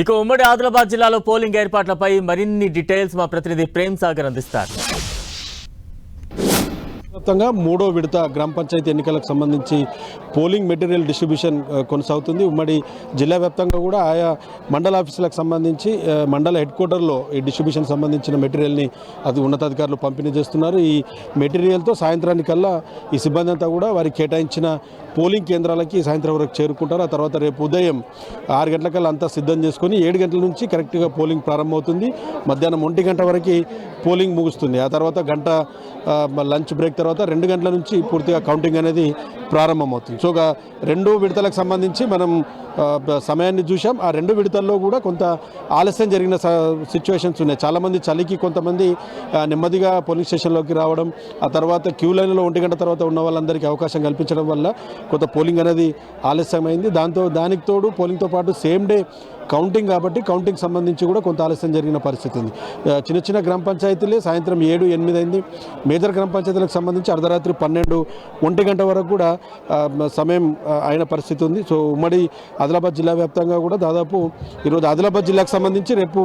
ఇక ఉమ్మడి ఆదిలాబాద్ జిల్లాలో పోలింగ్ ఏర్పాట్లపై మరిన్ని డీటెయిల్స్ మా ప్రతినిధి ప్రేమ్ సాగర్ అందిస్తారు. వ్యాప్తంగా మూడో విడత గ్రామ పంచాయతీ ఎన్నికలకు సంబంధించి పోలింగ్ మెటీరియల్ డిస్ట్రిబ్యూషన్ కొనసాగుతుంది. ఉమ్మడి జిల్లా వ్యాప్తంగా కూడా ఆయా మండల ఆఫీసులకు సంబంధించి మండల హెడ్ క్వార్టర్లో ఈ డిస్ట్రిబ్యూషన్ సంబంధించిన మెటీరియల్ని అది ఉన్నతాధికారులు పంపిణీ చేస్తున్నారు. ఈ మెటీరియల్తో సాయంత్రానికల్లా ఈ సిబ్బంది అంతా కూడా వారికి కేటాయించిన పోలింగ్ కేంద్రాలకి సాయంత్రం వరకు చేరుకుంటారు. ఆ తర్వాత రేపు ఉదయం ఆరు గంటలకల్లా అంతా సిద్ధం చేసుకొని ఏడు గంటల నుంచి కరెక్ట్గా పోలింగ్ ప్రారంభమవుతుంది. మధ్యాహ్నం ఒంటి గంట వరకు పోలింగ్ ముగుస్తుంది. ఆ తర్వాత గంట లంచ్ బ్రేక్ తర్వాత రెండు గంటల నుంచి పూర్తిగా కౌంటింగ్ అనేది ప్రారంభమవుతుంది. సో రెండు విడతలకు సంబంధించి మనం సమయాన్ని చూసాం ఆ రెండు విడతల్లో కూడా కొంత ఆలస్యం జరిగిన సిచ్యువేషన్స్ ఉన్నాయి. చాలామంది చలికి కొంతమంది నెమ్మదిగా పోలింగ్ స్టేషన్లోకి రావడం ఆ తర్వాత క్యూ లైన్లో ఒంటి గంట తర్వాత ఉన్న వాళ్ళందరికీ అవకాశం కల్పించడం వల్ల కొంత పోలింగ్ అనేది ఆలస్యమైంది. దాంతో దానికి తోడు పోలింగ్తో పాటు సేమ్ డే కౌంటింగ్ కాబట్టి కౌంటింగ్ సంబంధించి కూడా కొంత ఆలస్యం జరిగిన పరిస్థితి ఉంది. చిన్న చిన్న గ్రామ పంచాయతీలే సాయంత్రం ఏడు ఎనిమిది అయింది. మేజర్ గ్రామ పంచాయతీలకు సంబంధించి అర్ధరాత్రి పన్నెండు ఒంటి గంట వరకు కూడా సమయం అయిన పరిస్థితి ఉంది. సో ఉమ్మడి ఆదిలాబాద్ జిల్లా వ్యాప్తంగా కూడా దాదాపు ఈరోజు ఆదిలాబాద్ జిల్లాకు సంబంధించి రేపు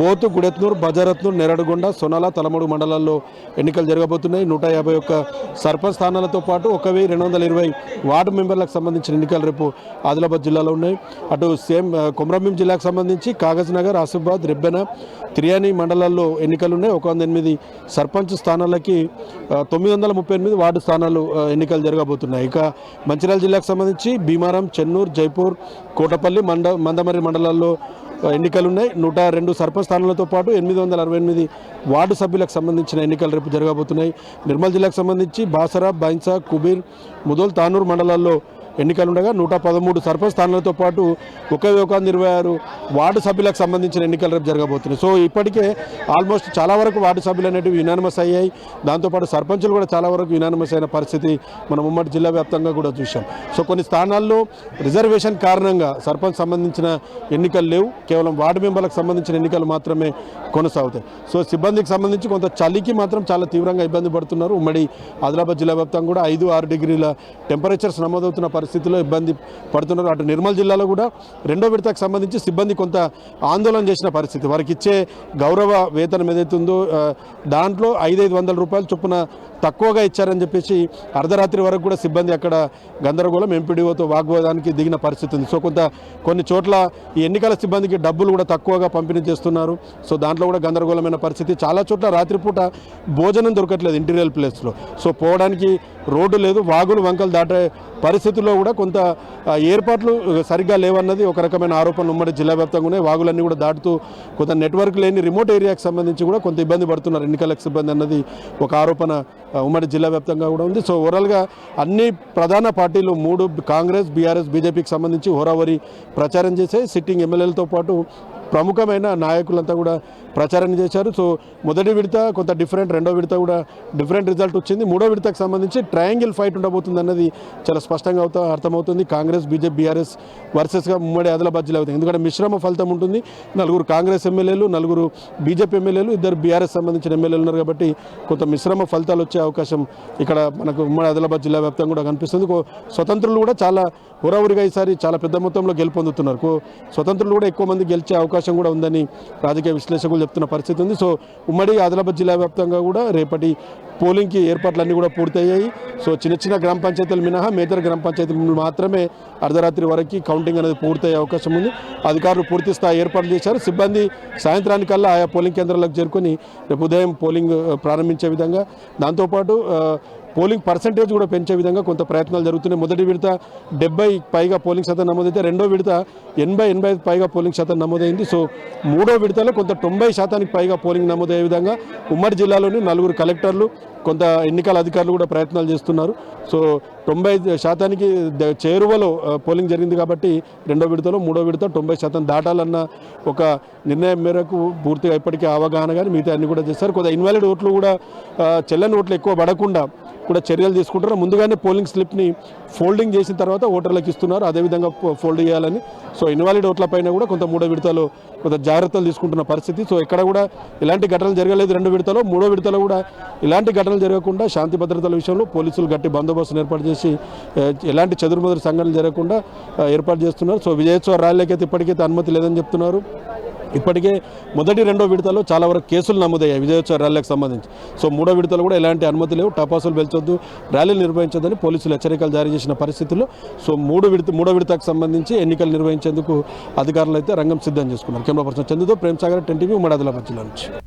బోతు గుడెత్నూరు బజారత్నూరు నెరడుగొండ సొనాల తలమూడు మండలాల్లో ఎన్నికలు జరగబోతున్నాయి. నూట యాభై ఒక్క సర్పంచ్ స్థానాలతో పాటు ఒక వెయ్యి రెండు వందల ఇరవై వార్డు మెంబర్లకు సంబంధించిన ఎన్నికలు రేపు ఆదిలాబాద్ జిల్లాలో ఉన్నాయి. అటు సేమ్ కొమరంభీం జిల్లాకు సంబంధించి కాగజ్నగర్ ఆసిఫాబాద్ రెబ్బెన తిరియాని మండలాల్లో ఎన్నికలు ఉన్నాయి. ఒక వంద ఎనిమిది సర్పంచ్ స్థానాలకి తొమ్మిది వందల ముప్పై ఎనిమిది వార్డు స్థానాలు ఎన్నికలు జరగబోతున్నాయి. ఇక మంచిర్యాల జిల్లాకు సంబంధించి భీమారం చెన్నూరు జైపూర్ కోటపల్లి మండ మందమర్రి మండలాల్లో ఎన్నికలు ఉన్నాయి నూట రెండు సర్పంచ్ స్థానాలతో పాటు ఎనిమిది వందల అరవై ఎనిమిది వార్డు సభ్యులకు సంబంధించిన ఎన్నికలు రేపు జరగబోతున్నాయి. నిర్మల్ జిల్లాకు సంబంధించి బాసరా బైన్సా కుబీర్ ముదోల్ తానూరు మండలాల్లో ఎన్నికలు ఉండగా నూట పదమూడు సర్పంచ్ స్థానాలతో పాటు ఒకే ఒక ఇరవై ఆరు వార్డు సభ్యులకు సంబంధించిన ఎన్నికలు రేపు జరగబోతున్నాయి. సో ఇప్పటికే ఆల్మోస్ట్ చాలా వరకు వార్డు సభ్యులు అనేటివి యునానిమస్ అయ్యాయి. దాంతోపాటు సర్పంచులు కూడా చాలా వరకు యునానిమస్ అయిన పరిస్థితి మనం ఉమ్మడి జిల్లా వ్యాప్తంగా కూడా చూసాం సో కొన్ని స్థానాల్లో రిజర్వేషన్ కారణంగా సర్పంచ్ సంబంధించిన ఎన్నికలు లేవు. కేవలం వార్డు మెంబర్లకు సంబంధించిన ఎన్నికలు మాత్రమే కొనసాగుతాయి. సో సిబ్బందికి సంబంధించి కొంత చలికి మాత్రం చాలా తీవ్రంగా ఇబ్బంది పడుతున్నారు. ఉమ్మడి ఆదిలాబాద్ జిల్లా వ్యాప్తంగా కూడా ఐదు ఆరు డిగ్రీల టెంపరేచర్స్ నమోదవుతున్న పరిస్థితిలో ఇబ్బంది పడుతున్నారు. అటు నిర్మల్ జిల్లాలో కూడా రెండో విడతకు సంబంధించి సిబ్బంది కొంత ఆందోళన చేసిన పరిస్థితి. వారికి ఇచ్చే గౌరవ వేతనం ఏదైతుందో ఉందో దాంట్లో ఐదైదు వందల రూపాయలు చొప్పున తక్కువగా ఇచ్చారని చెప్పేసి అర్ధరాత్రి వరకు కూడా సిబ్బంది అక్కడ గందరగోళం ఎంపీడీఓతో వాగ్వాదానికి దిగిన పరిస్థితి ఉంది. సో కొంత కొన్ని చోట్ల ఈ ఎన్నికల సిబ్బందికి డబ్బులు కూడా తక్కువగా పంపిణీ చేస్తున్నారు. సో దాంట్లో కూడా గందరగోళమైన పరిస్థితి. చాలా చోట్ల రాత్రిపూట భోజనం దొరకట్లేదు ఇంటీరియల్ ప్లేస్లో. సో పోవడానికి రోడ్డు లేదు వాగులు వంకలు దాటే పరిస్థితుల్లో కూడా కొంత ఏర్పాట్లు సరిగ్గా లేవన్నది ఒక రకమైన ఆరోపణలు ఉమ్మడి జిల్లా వ్యాప్తంగా ఉన్నాయి. వాగులన్నీ కూడా దాటుతూ కొంత నెట్వర్క్ లేని రిమోట్ ఏరియాకి సంబంధించి కూడా కొంత ఇబ్బంది పడుతున్నారు ఎన్నికలకు సిబ్బంది అన్నది ఒక ఆరోపణ ఉమ్మడి జిల్లా వ్యాప్తంగా కూడా ఉంది. సో ఓవరాల్గా అన్ని ప్రధాన పార్టీలు మూడు కాంగ్రెస్ బీఆర్ఎస్ బీజేపీకి సంబంధించి హోరావరి ప్రచారం చేసే సిట్టింగ్ ఎమ్మెల్యేలతో పాటు ప్రముఖమైన నాయకులంతా కూడా ప్రచారం చేశారు. సో మొదటి విడత కొంత డిఫరెంట్ రెండో విడత కూడా డిఫరెంట్ రిజల్ట్ వచ్చింది. మూడో విడతకు సంబంధించి ట్రయాంగిల్ ఫైట్ ఉండబోతుంది అన్నది చాలా స్పష్టంగా అవుతా అర్థమవుతుంది. కాంగ్రెస్ బీజేపీ బీఆర్ఎస్ వర్సెస్గా ఉమ్మడి ఆదిలాబాద్ జిల్లా అవుతుంది. ఎందుకంటే మిశ్రమ ఫలితం ఉంటుంది. నలుగురు కాంగ్రెస్ ఎమ్మెల్యేలు నలుగురు బీజేపీ ఎమ్మెల్యేలు ఇద్దరు బీఆర్ఎస్ సంబంధించిన ఎమ్మెల్యేలు ఉన్నారు కాబట్టి కొంత మిశ్రమ ఫలితాలు వచ్చే అవకాశం ఇక్కడ మనకు ఉమ్మడి ఆదిలాబాద్ జిల్లా వ్యాప్తంగా కూడా కనిపిస్తుంది. కో- స్వతంత్రులు కూడా చాలా హురావురిగా ఈసారి చాలా పెద్ద మొత్తంలో గెలుపొందుతున్నారు. కో- స్వతంత్రులు కూడా ఎక్కువ మంది గెలిచే అవకాశం అవకాశం కూడా ఉందని రాజకీయ విశ్లేషకులు చెప్తున్న పరిస్థితి ఉంది. సో ఉమ్మడి ఆదిలాబాద్ జిల్లా వ్యాప్తంగా కూడా రేపటి పోలింగ్కి ఏర్పాట్లన్నీ కూడా పూర్తయ్యాయి. సో చిన్న చిన్న గ్రామ పంచాయతీలు మినహా మేజర్ గ్రామ పంచాయతీలు మాత్రమే అర్ధరాత్రి వరకు కౌంటింగ్ అనేది పూర్తయ్యే అవకాశం ఉంది. అధికారులు పూర్తి స్థాయి ఏర్పాట్లు చేశారు. సిబ్బంది సాయంత్రానికల్లా ఆయా పోలింగ్ కేంద్రాలకు చేరుకొని రేపు ఉదయం పోలింగ్ ప్రారంభించే విధంగా. దాంతోపాటు పోలింగ్ పర్సంటేజ్ కూడా పెంచే విధంగా కొంత ప్రయత్నాలు జరుగుతున్నాయి. మొదటి విడత డెబ్బై పైగా పోలింగ్ శాతం నమోదైతే రెండో విడత ఎనభై ఎనభై పైగా పోలింగ్ శాతం నమోదైంది. సో మూడో విడతలో కొంత తొంభై శాతానికి పైగా పోలింగ్ నమోదయ్యే విధంగా ఉమ్మడి జిల్లాలోని నలుగురు కలెక్టర్లు కొంత ఎన్నికల అధికారులు కూడా ప్రయత్నాలు చేస్తున్నారు. సో తొంభై శాతానికి చేరువలో పోలింగ్ జరిగింది కాబట్టి రెండో విడతలో మూడో విడత తొంభై శాతం దాటాలన్న ఒక నిర్ణయం మేరకు పూర్తిగా ఇప్పటికే అవగాహన కానీ మిగతా అన్ని కూడా చేస్తారు కొంత ఇన్వాలిడ్ ఓట్లు కూడా చెల్లని ఓట్లు ఎక్కువ పడకుండా కూడా చర్యలు తీసుకుంటున్నారు ముందుగానే పోలింగ్ స్లిప్ని ఫోల్డింగ్ చేసిన తర్వాత ఓటర్లకు ఇస్తున్నారు. అదేవిధంగా ఫోల్డ్ చేయాలని. సో ఇన్వాలిడ్ ఓట్లపైన కూడా కొంత మూడో విడతలో కొంత జాగ్రత్తలు తీసుకుంటున్న పరిస్థితి. సో ఎక్కడ కూడా ఇలాంటి ఘటనలు జరగలేదు రెండు విడతలో. మూడో విడతలో కూడా ఇలాంటి ఘటనలు జరగకుండా శాంతి భద్రతల విషయంలో పోలీసులు గట్టి బందోబస్తును ఏర్పాటు చేసి ఎలాంటి చెదురుమదురు సంఘటనలు జరగకుండా ఏర్పాటు చేస్తున్నారు. సో విజయోత్సవ ర్యాలీకి ఇప్పటికైతే అనుమతి లేదని చెప్తున్నారు. ఇప్పటికే మొదటి రెండో విడతలో చాలా వరకు కేసులు నమోదయ్యాయి విజయోత్సవ ర్యాలీకి సంబంధించి. సో మూడో విడతలో కూడా ఎలాంటి అనుమతి లేవు. టపాసులు పెంచొద్దు ర్యాలీలు నిర్వహించొద్దని పోలీసులు హెచ్చరికలు జారీ చేసిన పరిస్థితుల్లో. సో మూడు విడత మూడో విడతకు సంబంధించి ఎన్నికలు నిర్వహించేందుకు అధికారులు అయితే రంగం సిద్ధం చేసుకున్నారు. కెమెరా పర్సన్ చందుతో ప్రేమ్ సాగర్ టెన్ టీవీ ఉమ్మడి ఆదిలాబాద్ జిల్లా నుంచి.